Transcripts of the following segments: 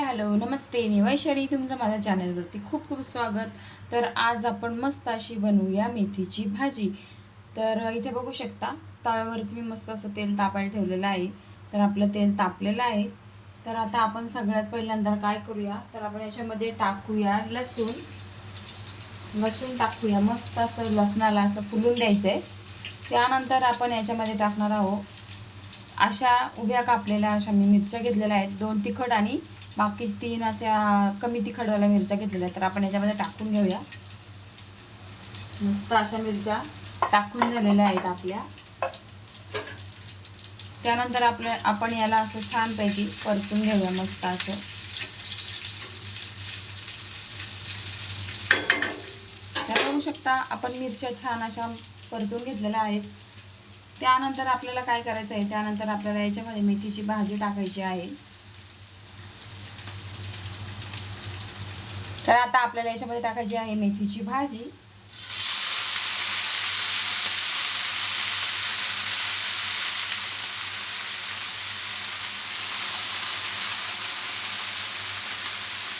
Hi hello नमस्ते. मी वैशाली तुमचं माझ्या चॅनलवरती खूप खूप स्वागत. तर आज आपण मस्त अशी बनवूया मेथीची भाजी. तर इथे बघू शकता तव्यावरती मी मस्त असं तेल तापायला ठेवलेलं आहे. तर आपलं तेल तापलेलं आहे. तर आता आपण सगळ्यात पहिल्यांदा काय करूया? तर आपण याच्यामध्ये टाकूया लसूण. लसूण टाकूया. मस्त असं लसणाला असं फुलून द्यायचं आहे त्यानंतर आपण याच्यामध्ये टाकणार आहोत अशा उभ्या कापलेल्या अशा मी मिरच्या घेतलेल्या आहेत. दोन तिखट आणि बाकी तीन अशा कमी तिखटवाल्या मिरच्या घेतलेल्या तर आपण याच्यामध्ये टाकून घेऊया. मस्त अशा मिरच्या टाकून झालेल्या आहेत आपल्या. त्यानंतर आपल्या आपण याला असं छानपैकी परतून घेऊया मस्त असं. बघू शकता आपण मिरच्या छान अशा परतून घेतलेल्या आहेत. त्यानंतर आपल्याला काय करायचं आहे? त्यानंतर आपल्याला याच्यामध्ये मेथीची भाजी टाकायची आहे. तर आता आपल्याला याच्यामध्ये टाकायची आहे मेथीची भाजी.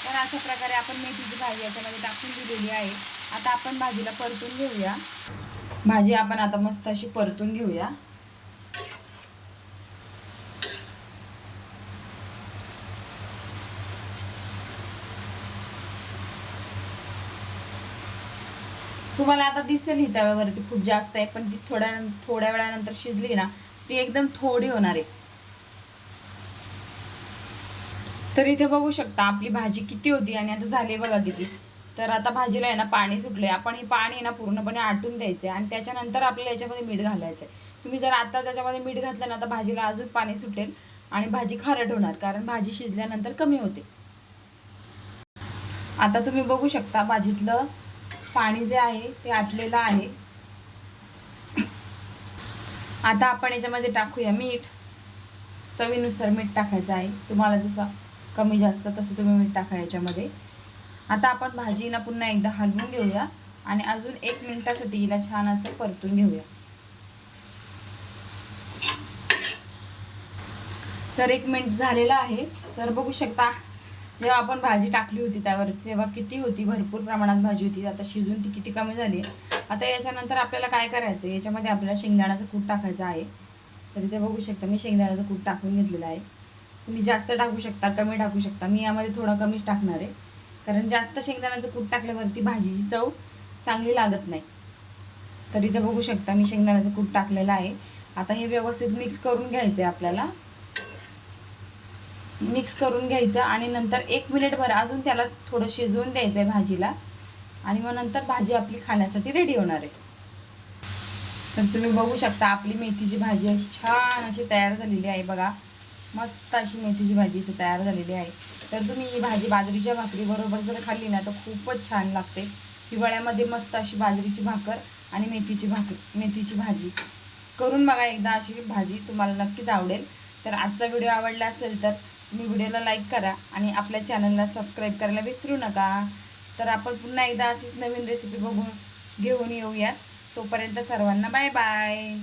तर अशा प्रकारे आपण मेथीची भाजी याच्यामध्ये टाकून दिलेली आहे. आता आपण भाजीला परतून घेऊया. भाजी आपण आता मस्त अशी परतून घेऊया. तुम्हाला आता दिसेल ही तव्यावरती खूप जास्त आहे पण ती थोड्या थोड्या वेळानंतर शिजली ना ती एकदम थोडी होणार आहे. तर इथे बघू शकता आपली भाजी किती होती आणि आता झाली बघा किती. तर आता भाजीला आहे ना पाणी सुटले आपण हे पाणी ना पूर्णपणे आटून द्यायचे आणि त्याच्यानंतर आपल्याला याच्यामध्ये मीठ घालायचं आहे तुम्ही जर आता त्याच्यामध्ये मीठ घातलं ना तर भाजीला अजून पाणी सुटेल आणि भाजी खारट होणार कारण भाजी शिजल्यानंतर कमी होते. आता तुम्ही बघू शकता भाजीतलं पाणी जे आहे ते आटलेलं आहे. आता आपण याच्यामध्ये टाकूया मीठ. चवीनुसार मीठ टाकायचं आहे. तुम्हाला जसं कमी जास्त तसं तुम्ही मीठ टाका याच्यामध्ये. आता आपण भाजीला पुन्हा एकदा हलवून घेऊया आणि अजून एक मिनिटासाठी हिला छान असं परतून घेऊया. तर एक मिनिट झालेला आहे. तर बघू शकता जेव्हा आपण भाजी टाकली होती त्यावर तेव्हा किती होती? भरपूर प्रमाणात भाजी होती. आता शिजून ती किती कमी झाली? आता याच्यानंतर आपल्याला काय करायचं? आहे याच्यामध्ये आपल्याला शेंगदाण्याचं कूट टाकायचं आहे. तरी ते बघू शकता मी शेंगदाण्याचं कूट टाकून घेतलेलं आहे. तुम्ही जास्त टाकू शकता कमी टाकू शकता. मी यामध्ये थोडं कमीच टाकणार आहे. कारण जास्त शेंगदाण्याचं कूट टाकल्यावरती भाजीची चव चांगली लागत नाही. तरी ते बघू शकता मी शेंगदाण्याचं कूट टाकलेलं आहे. आता हे व्यवस्थित मिक्स करून घ्यायचं आहे आपल्याला. मिक्स करून घ्यायचं आणि नंतर एक मिनिटभर अजून त्याला थोडं शिजवून द्यायचं आहे भाजीला. आणि मग नंतर भाजी आपली खाण्यासाठी रेडी होणार आहे. तर तुम्ही बघू शकता आपली मेथीची भाजी अशी छान अशी तयार झालेली आहे बघा. मस्त अशी मेथीची भाजी इथे तयार झालेली आहे. तर तुम्ही ही भाजी बाजरीच्या भाकरीबरोबर जर खाल्ली ना तर खूपच छान लागते. हिवाळ्यामध्ये मस्त अशी बाजरीची भाकर आणि मेथीची भाकरी मेथीची भाजी. करून बघा एकदा अशी भाजी तुम्हाला नक्कीच आवडेल. तर आजचा व्हिडिओ आवडला असेल तर तुम्ही व्हिडिओला लाईक करा आणि आपल्या चॅनलला सबस्क्राईब करायला विसरू नका. तर आपण पुन्हा एकदा अशीच नवीन रेसिपी बघून घेऊन येऊयात. तोपर्यंत सर्वांना बाय बाय